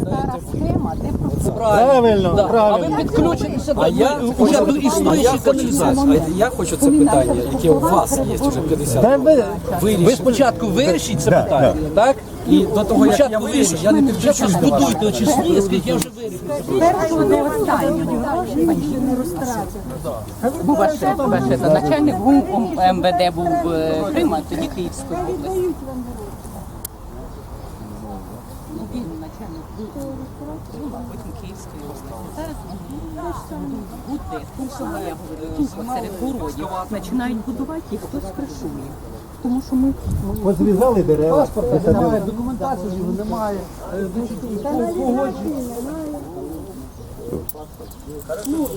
стара схема, де просто Правильно, Да. А ви підключитеся до, А я до, хочу, до а я існуючих хочу каналізацій. знати, а я хочу це питання, яке у вас є вже 50 Та ви, Ви спочатку вирішіть це Да, питання, так? І до того, як я Спочатку вирішу, я не зараз підключусь до вас. збудуйте очисні, скільки я вже вирішив. до. Був ваш ваш начальник ГУМ МВД був е, Крима, тоді Київської області. Ну, він начальник ГУМ, а потім Київської області. Зараз буде, тут я говорю, серед городів починають будувати і хтось кришує. Тому що ми позрізали дерева. Паспорта немає, документації немає, е, значить, погодження. Ну,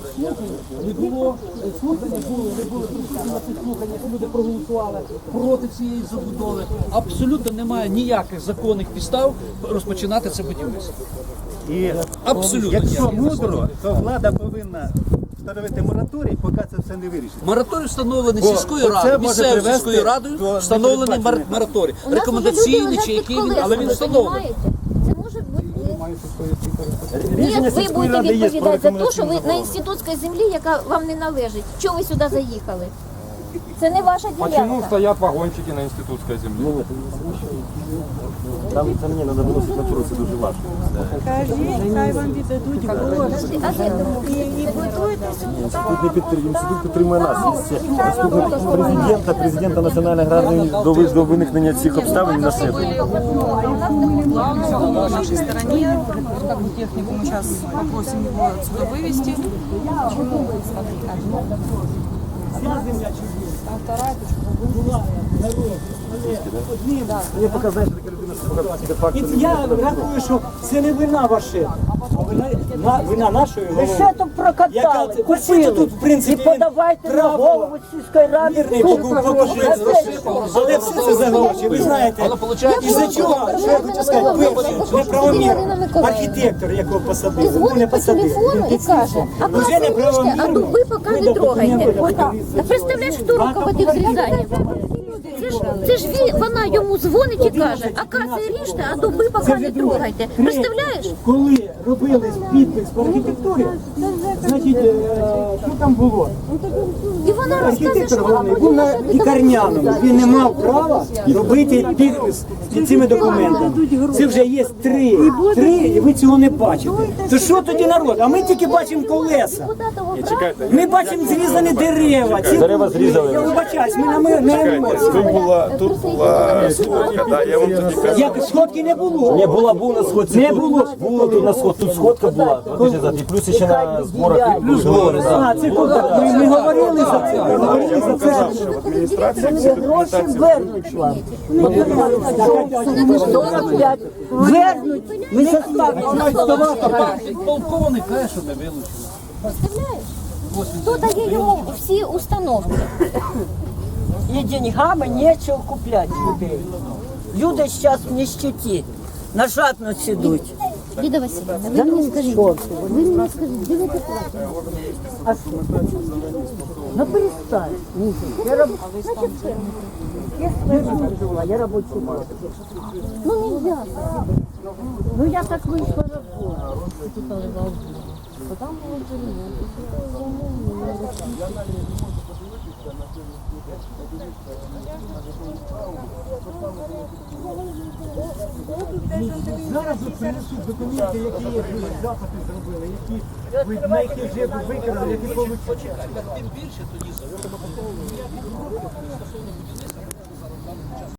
не було, слухання було, не було на цих слуханнях, люди проголосували проти цієї забудови. Абсолютно немає ніяких законних підстав розпочинати це будівництво. І Абсолютно якщо мудро, то влада повинна встановити мораторій, поки це все не вирішить. Мораторій встановлений Бо сільською радою, може місцевою привести сільською радою до встановлений мар- мораторій. У нас уже люди Рекомендаційний чи під який він, але він встановлений. понімаєте? Це може бути... Ні, ви будете відповідати за те, що ви на інститутській землі, яка вам не належить. Чого ви сюди заїхали? Це не ваша Почему чому стоят вагончики на институтской земле? Там, там мені треба виносити на це дуже важко. Кажіть, хай вам віддадуть гроші. І, і Інститут не підтримує, інститут підтримує нас. Є заступник президента, президента Національної аграрної до, ви- до виникнення цих обставин на себе. на нашей стороне. Как бы технику мы сейчас попросим его отсюда вывести. Мені поки, знаєш, така людина, що показує себе факт. І я рахую, що це не вина ваша, а вина, на, вина нашої Ви голови. ще тут прокатали, це- купили. Тут, в принципі, і подавайте на право. голову сільської ради Мирний купу покуп- покупець. Але все це за гроші. Ви знаєте, виходить, із-за чого, що я хочу сказати, перше, неправомірно. Архітектор, якого посадили, ну не Дзвонить по посадили. телефону і каже, а Вже класно ріжте, а неправомірно. дуби поки не трогайте. Та представляєш, хто руководив зрізанням? Це ж, це ж він, вона йому дзвонить і каже, акації ріжте, а дуби поки не трогайте. Представляєш? Коли робили підпис по архітектурі, Значить, е, що там було? І вона Архітектор головний був на лікарняному. Він не мав права робити підпис під цими документами. Це вже є три. Три, і ви цього не бачите. Це що тоді народ? А ми тільки бачимо колеса. Ми бачимо зрізані дерева. Дерева зрізали. Я вибачаюсь, ми на ми не. Тут була, тут була сходка, да, я вам тоді казав. Як сходки не було. Не було, був на сходці. Не було. Було тут на сход. Тут сходка була. Плюс ще на збор. 40. Плюс гори. А, ми, говорили за це. Ми говорили за це. Адміністрація всі Гроші вернуть вам. Вернуть. Ми заставили. Полковник каже, не вилучили. Тут Хто дає всі установки? І деньгами нічого купляти людей. Люди зараз в нищеті. На жадно ідуть. Ліда Васильівна, ви мені скажіть, ви мені скажіть, де ви тут платите? Ну перестань. Я раб... Я служила, я рабочий Ну нельзя. Ну я так вийшла работу. Ну, зараз от принесуть документи, які є запити зробили, які ви на які вже виконали, які получили.